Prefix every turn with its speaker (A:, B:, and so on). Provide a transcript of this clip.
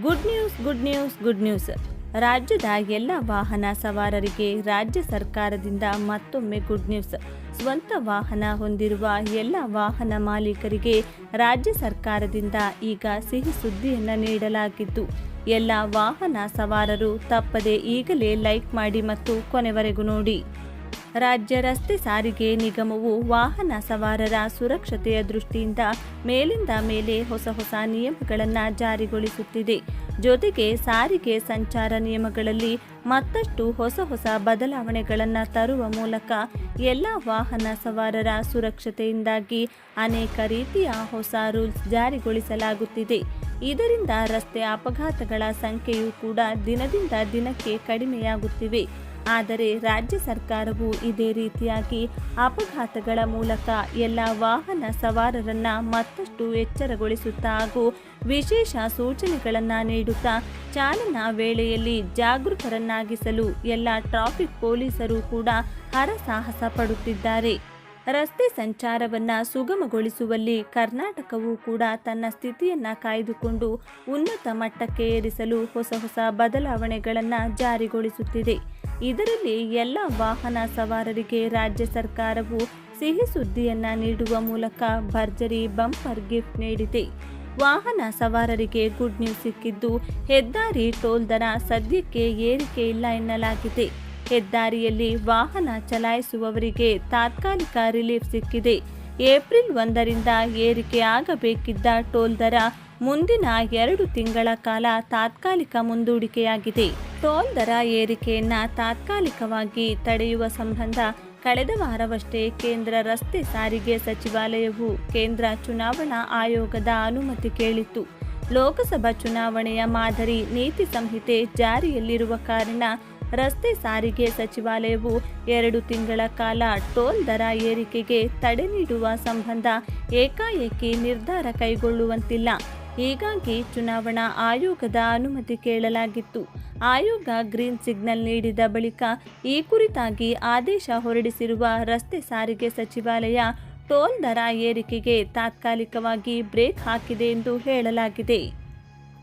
A: Good news good news good news ರಾಜ್ಯದ ಎಲ್ಲ ವಾಹನ ಸವಾರರಿಗೆ ರಾಜ್ಯ ಸರ್ಕಾರದಿಂದ ಮತ್ತೊಮ್ಮೆ ಗುಡ್ ನ್ಯೂಸ್ ಸ್ವಂತ ವಾಹನ ಹೊಂದಿರುವ ಎಲ್ಲ ವಾಹನ ಮಾಲೀಕರಿಗೆ ರಾಜ್ಯ ಸರ್ಕಾರದಿಂದ ಈಗ ಸಿಹಿ ಸುದ್ದಿಯನ್ನು ನೀಡಲಾಗಿದ್ದು, ಎಲ್ಲ ವಾಹನ ಸವಾರರು ತಪ್ಪದೆ ಈಗಲೇ ಲೈಕ್ ಮಾಡಿ ಮತ್ತು ಕೊನೆವರೆಗೂ ನೋಡಿ. ರಾಜ್ಯ ರಸ್ತೆ ಸಾರಿಗೆ ನಿಗಮವು ವಾಹನ ಸವಾರರ ಸುರಕ್ಷತೆಯ ದೃಷ್ಟಿಯಿಂದ ಮೇಲಿಂದ ಮೇಲೆ ಹೊಸ ಹೊಸ ನಿಯಮಗಳನ್ನು ಜಾರಿಗೊಳಿಸುತ್ತಿದೆ. ಜೊತೆಗೆ ಸಾರಿಗೆ ಸಂಚಾರ ನಿಯಮಗಳಲ್ಲಿ ಮತ್ತಷ್ಟು ಹೊಸ ಹೊಸ ಬದಲಾವಣೆಗಳನ್ನು ತರುವ ಮೂಲಕ ಎಲ್ಲ ವಾಹನ ಸವಾರರ ಸುರಕ್ಷತೆಯಿಂದಾಗಿ ಅನೇಕ ರೀತಿಯ ಹೊಸ ರೂಲ್ಸ್ ಜಾರಿಗೊಳಿಸಲಾಗುತ್ತಿದೆ. ಇದರಿಂದ ರಸ್ತೆ ಅಪಘಾತಗಳ ಸಂಖ್ಯೆಯೂ ಕೂಡ ದಿನದಿಂದ ದಿನಕ್ಕೆ ಕಡಿಮೆಯಾಗುತ್ತಿವೆ. ಆದರೆ ರಾಜ್ಯ ಸರ್ಕಾರವು ಇದೇ ರೀತಿಯಾಗಿ ಅಪಘಾತಗಳ ಮೂಲಕ ಎಲ್ಲ ವಾಹನ ಸವಾರರನ್ನ ಮತ್ತಷ್ಟು ಎಚ್ಚರಗೊಳಿಸುತ್ತಾ ಹಾಗೂ ವಿಶೇಷ ಸೂಚನೆಗಳನ್ನು ನೀಡುತ್ತಾ ಚಾಲನಾ ವೇಳೆಯಲ್ಲಿ ಜಾಗೃತರನ್ನಾಗಿಸಲು ಎಲ್ಲ ಟ್ರಾಫಿಕ್ ಪೊಲೀಸರು ಕೂಡ ಹರಸಾಹಸ ಪಡುತ್ತಿದ್ದಾರೆ. ರಸ್ತೆ ಸಂಚಾರವನ್ನ ಸುಗಮಗೊಳಿಸುವಲ್ಲಿ ಕರ್ನಾಟಕವು ಕೂಡ ತನ್ನ ಸ್ಥಿತಿಯನ್ನು ಕಾಯ್ದುಕೊಂಡು ಉನ್ನತ ಮಟ್ಟಕ್ಕೆ ಏರಿಸಲು ಹೊಸ ಹೊಸ ಬದಲಾವಣೆಗಳನ್ನು ಜಾರಿಗೊಳಿಸುತ್ತಿದೆ. ಇದರಲ್ಲಿ ಎಲ್ಲ ವಾಹನ ಸವಾರರಿಗೆ ರಾಜ್ಯ ಸರ್ಕಾರವು ಸಿಹಿ ಸುದ್ದಿಯನ್ನ ನೀಡುವ ಮೂಲಕ ಭರ್ಜರಿ ಬಂಪರ್ ಗಿಫ್ಟ್ ನೀಡಿದೆ. ವಾಹನ ಸವಾರರಿಗೆ ಗುಡ್ ನ್ಯೂಸ್ ಸಿಕ್ಕಿದ್ದು, ಹೆದ್ದಾರಿ ಟೋಲ್ ದರ ಸದ್ಯಕ್ಕೆ ಏರಿಕೆ ಇಲ್ಲ ಎನ್ನಲಾಗಿದೆ. ಹೆದ್ದಾರಿಯಲ್ಲಿ ವಾಹನ ಚಲಾಯಿಸುವವರಿಗೆ ತಾತ್ಕಾಲಿಕ ರಿಲೀಫ್ ಸಿಕ್ಕಿದೆ. ಏಪ್ರಿಲ್ ಒಂದರಿಂದ ಏರಿಕೆ ಆಗಬೇಕಿದ್ದ ಟೋಲ್ ದರ ಮುಂದಿನ ಎರಡು ತಿಂಗಳ ಕಾಲ ತಾತ್ಕಾಲಿಕ ಮುಂದೂಡಿಕೆಯಾಗಿದೆ. ಟೋಲ್ ದರ ಏರಿಕೆಯನ್ನು ತಾತ್ಕಾಲಿಕವಾಗಿ ತಡೆಯುವ ಸಂಬಂಧ ಕಳೆದ ವಾರವಷ್ಟೇ ಕೇಂದ್ರ ರಸ್ತೆ ಸಾರಿಗೆ ಸಚಿವಾಲಯವು ಕೇಂದ್ರ ಚುನಾವಣಾ ಆಯೋಗದ ಅನುಮತಿ ಕೇಳಿತ್ತು. ಲೋಕಸಭಾ ಚುನಾವಣೆಯ ಮಾದರಿ ನೀತಿ ಸಂಹಿತೆ ಜಾರಿಯಲ್ಲಿರುವ ಕಾರಣ ರಸ್ತೆ ಸಾರಿಗೆ ಸಚಿವಾಲಯವು ಎರಡು ತಿಂಗಳ ಕಾಲ ಟೋಲ್ ದರ ಏರಿಕೆಗೆ ತಡೆ ನೀಡುವ ಸಂಬಂಧ ಏಕಾಏಕಿ ನಿರ್ಧಾರ ಕೈಗೊಳ್ಳುವಂತಿಲ್ಲ. ಹೀಗಾಗಿ ಚುನಾವಣಾ ಆಯೋಗದ ಅನುಮತಿ ಕೇಳಲಾಗಿತ್ತು. ಆಯೋಗ ಗ್ರೀನ್ ಸಿಗ್ನಲ್ ನೀಡಿದ ಬಳಿಕ ಈ ಕುರಿತಾಗಿ ಆದೇಶ ಹೊರಡಿಸಿರುವ ರಸ್ತೆ ಸಾರಿಗೆ ಸಚಿವಾಲಯ ಟೋಲ್ ದರ ಏರಿಕೆಗೆ ತಾತ್ಕಾಲಿಕವಾಗಿ ಬ್ರೇಕ್ ಹಾಕಿದೆ ಎಂದು ಹೇಳಲಾಗಿದೆ.